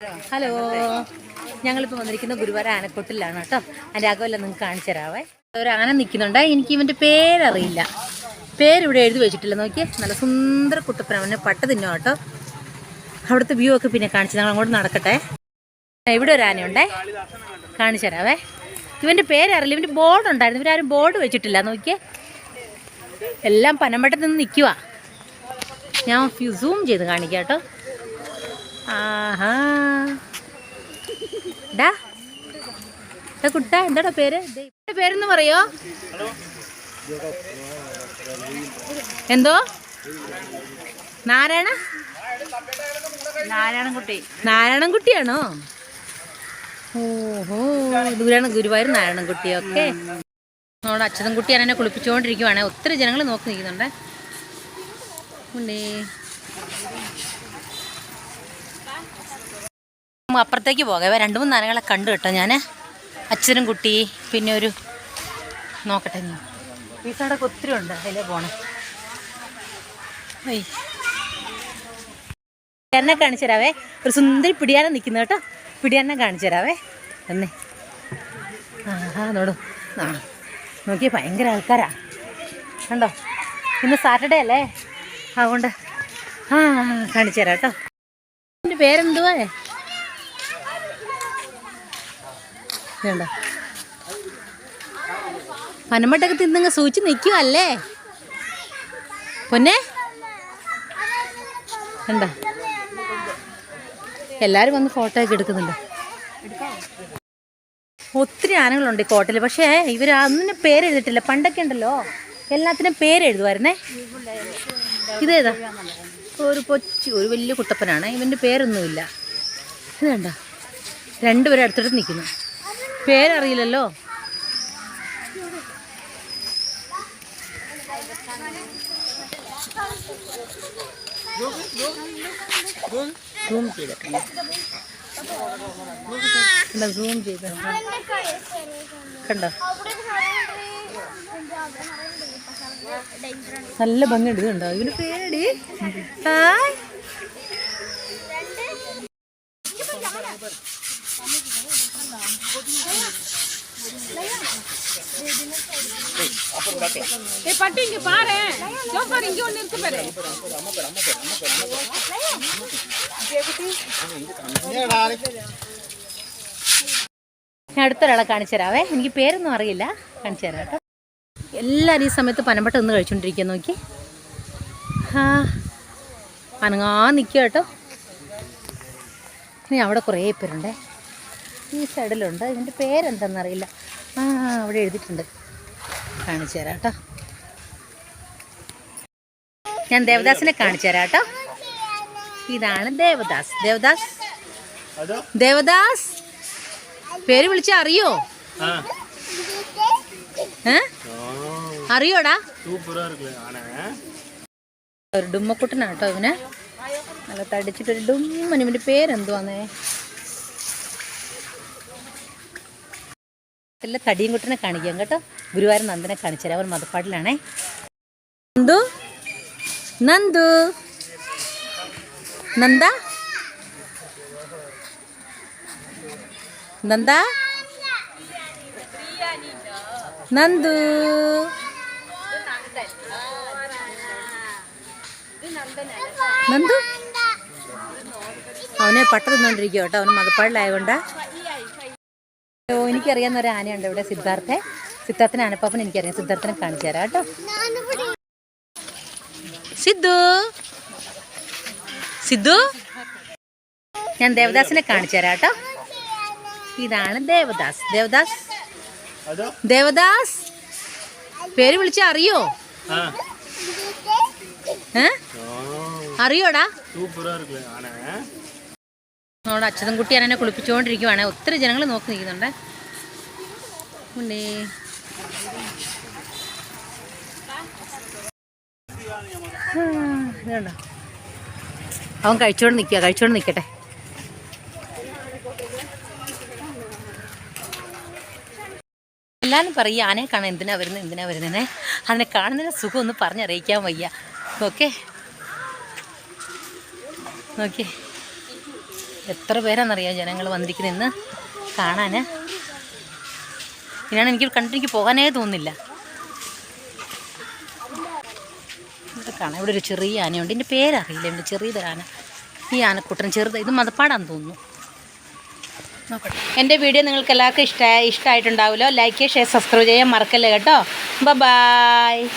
Hello. ഞങ്ങളിപ്പോൾ വന്നിരിക്കുന്ന ഗുരുവാര ആനക്കൊട്ടിലാണ് കേട്ടോ. അകമെല്ലാം നിങ്ങൾക്ക് കാണിച്ചു തരാവേ. ഒരു ആന നിൽക്കുന്നുണ്ട്. എനിക്ക് ഇവന്റെ പേരറിയില്ല. പേരിവിടെ എഴുതി വെച്ചിട്ടില്ല. നോക്കിയേ. നല്ല സുന്ദര കുട്ടപ്പന. അവനെ പട്ട തിന്നോ കേട്ടോ. അവിടുത്തെ വ്യൂ ഒക്കെ പിന്നെ കാണിച്ചു ഞങ്ങൾ അങ്ങോട്ട് നടക്കട്ടെ. ഇവിടെ ഒരു ആനയുണ്ടേ. കാണിച്ചു തരാവേ. ഇവന്റെ പേരറിയില്ല. ഇവന്റെ ബോർഡ് ഉണ്ടായിരുന്നു. ഇവരാരും ബോർഡ് വെച്ചിട്ടില്ല. നോക്കിയേ. എല്ലാം പനമ്പട്ടത്ത് നിന്ന് നിൽക്കുക ഞാൻ സൂം ചെയ്ത് കാണിക്കാം കേട്ടോ. ആഹാ. ഡാ കുട്ട എന്താടാ പേര്? പേരെന്ന് പറയോ? എന്തോ? നാരായണ? നാരായണൻകുട്ടി. നാരായണൻകുട്ടിയാണോ? ഓഹോ ദൂരാണ് ഗുരുവായൂർ നാരായണൻകുട്ടിയൊക്കെ നമ്മുടെ അച്ഛനൻകുട്ടി എന്നെ കുളിപ്പിച്ചുകൊണ്ടിരിക്കുവാണെ. ഒത്തിരി ജനങ്ങൾ നോക്കി നിൽക്കുന്നുണ്ട്. ഉണ്ടേ അപ്പുറത്തേക്ക് പോകാം. രണ്ട് മൂന്ന് ആനകളെ കണ്ടു കേട്ടോ ഞാൻ അച്ഛനും കുട്ടി പിന്നെ ഒരു നോക്കട്ടെ ഞാൻ ഈ സൈഡൊക്കെ ഒത്തിരി ഉണ്ട്. അതിലേ പോണേ. എന്നെ പിടിയാനെ കാണിച്ചു തരാവേ. ഒരു സുന്ദരി പിടിയാനെ നിൽക്കുന്നു കേട്ടോ. പിടിയാനെ കാണിച്ചു തരാവേ. എന്നേ ആഹാ നോടു. ആ നോക്കിയേ ഭയങ്കര ആൾക്കാരാ. കണ്ടോ? ഇന്ന് സാറ്റർഡേ അല്ലേ? അതുകൊണ്ട് ആ കാണിച്ചു തരാം കേട്ടോ. എന്റെ പേരെന്തുവാ? പനമട്ടൊക്കെ തിന്നങ്ങ് സൂചിച്ച് നിൽക്കുവല്ലേ പൊന്നെ? വേണ്ട. എല്ലാവരും വന്ന് ഫോട്ടോ ഒക്കെ എടുക്കുന്നുണ്ട്. ഒത്തിരി ആനകളുണ്ട് ഈ കോട്ടയിൽ. പക്ഷേ ഇവർ അന്നിനും പേരെഴുതിട്ടില്ല പണ്ടൊക്കെ ഉണ്ടല്ലോ. എല്ലാത്തിനും പേരെഴുതുമായിരുന്നേ ഇതേതാ ഒരു കൊച്ചു ഒരു വലിയ കുട്ടപ്പനാണ്. ഇവന്റെ പേരൊന്നുമില്ല. ഇതേണ്ട രണ്ടുപേരും അടുത്തടുത്ത് നിൽക്കുന്നു പേരറിയില്ലല്ലോ? സൂം ചെയ്തിട്ടുണ്ട് കണ്ടോ നല്ല ഭംഗിയുണ്ട് ഇതുണ്ടോ ഇവന് പേടി. ഹായ്. ஏய் பட்டு இங்க பாரு ஜோஃபர் இங்க ஒண்ணு இருக்கு பாரு ഞാൻ അടുത്തൊരാളെ കാണിച്ചു തരാവേ എനിക്ക് പേരൊന്നും അറിയില്ല കാണിച്ചു തരാം കേട്ടോ എല്ലാവരും ഈ സമയത്ത് പനമ്പട്ട ഒന്ന് കഴിച്ചുകൊണ്ടിരിക്കുക നോക്കി ആ അനങ്ങാ നിൽക്കുക കേട്ടോ ഇനി അവിടെ കുറേ പേരുണ്ടേ ഈ സൈഡിലുണ്ട്. ഇതിന്റെ പേരെന്തെന്നറിയില്ല. ആ അവിടെ എഴുതിയിട്ടുണ്ട്. കാണിച്ചു തരാം കേട്ടോ. ഞാൻ ദേവദാസിനെ കാണിച്ചു തരാം കേട്ടോ. ഇതാണ് ദേവദാസ്. ദേവദാസ്? ദേവദാസ്? പേര് വിളിച്ച അറിയോ? അറിയോടാ? ഒരു ഡുമ്മക്കുട്ടനാട്ടോ ഇവനെ. നല്ല തടിച്ചിട്ടൊരു ഡുമ്മൻ പേരെന്തുവാന്നേ? എല്ലാ തടിയും കുട്ടനെ കാണിക്കാം കേട്ടോ. ഗുരുവായൂർ നന്ദനെ കാണിച്ചുതരാം. അവൻ മതപ്പാട്ടിലാണേ. നന്ദു? നന്ദു? നന്ദ? നന്ദ? നന്ദു? നന്ദു? അവനെ പട്ട തിന്നോണ്ടിരിക്കുക അവന് മതപ്പാടിലായതുകൊണ്ട് ഹലോ എനിക്കറിയാവുന്ന ഒരു ആനയുണ്ട് ഇവിടെ സിദ്ധാർത്ഥെ. സിദ്ധാർത്ഥന ആനപ്പാപ്പൻ എനിക്കറിയാം. സിദ്ധാർത്ഥനെ കാണിച്ചു തരാം കേട്ടോ. സിദ്ധു. സിദ്ധു. ഞാൻ ദേവദാസിനെ കാണിച്ചു തരാം കേട്ടോ. ഇതാണ് ദേവദാസ്. ദേവദാസ്. ദേവദാസ്. പേര് വിളിച്ച അറിയോ? അറിയോടാ? നമ്മുടെ അച്യുതൻ കുട്ടി എന്നെ കുളിപ്പിച്ചുകൊണ്ടിരിക്കുവാണ്. ഒത്തിരി ജനങ്ങൾ നോക്കി നിൽക്കുന്നുണ്ട്. അവൻ കഴിച്ചോണ്ട് നിൽക്കുക കഴിച്ചോണ്ട് നിൽക്കട്ടെ. എല്ലാവരും പറയും ആനയെ കാണാൻ എന്തിനാ വരുന്നത് എന്തിനാ വരുന്നതിനെ അതിനെ കാണുന്നതിന് സുഖം ഒന്ന് പറഞ്ഞറിയിക്കാൻ വയ്യ. ഓക്കെ. ഓക്കെ. എത്ര പേരാണെന്നറിയാം ജനങ്ങൾ വന്നിരിക്കുന്നത് ഇന്ന് കാണാൻ. ഇനിയാണ് എനിക്ക് കണ്ടിട്ട് എനിക്ക് പോകാനേ തോന്നുന്നില്ല കാണാം. ഇവിടെ ഒരു ചെറിയ ആനയുണ്ട്. എന്റെ പേരറിയില്ല. എന്റെ ചെറിയൊരു ഈ ആനക്കൂട്ടൻ ചെറുത്. ഇത് മതപ്പാടാന്ന് തോന്നുന്നു. എന്റെ വീഡിയോ നിങ്ങൾക്ക് എല്ലാവർക്കും ഇഷ്ട ഇഷ്ടമായിട്ടുണ്ടാവുമല്ലോ ലൈക്ക് ഷെയർ സബ്സ്ക്രൈബ് ചെയ്യാൻ മറക്കല്ലേ കേട്ടോ. ബ ബായ്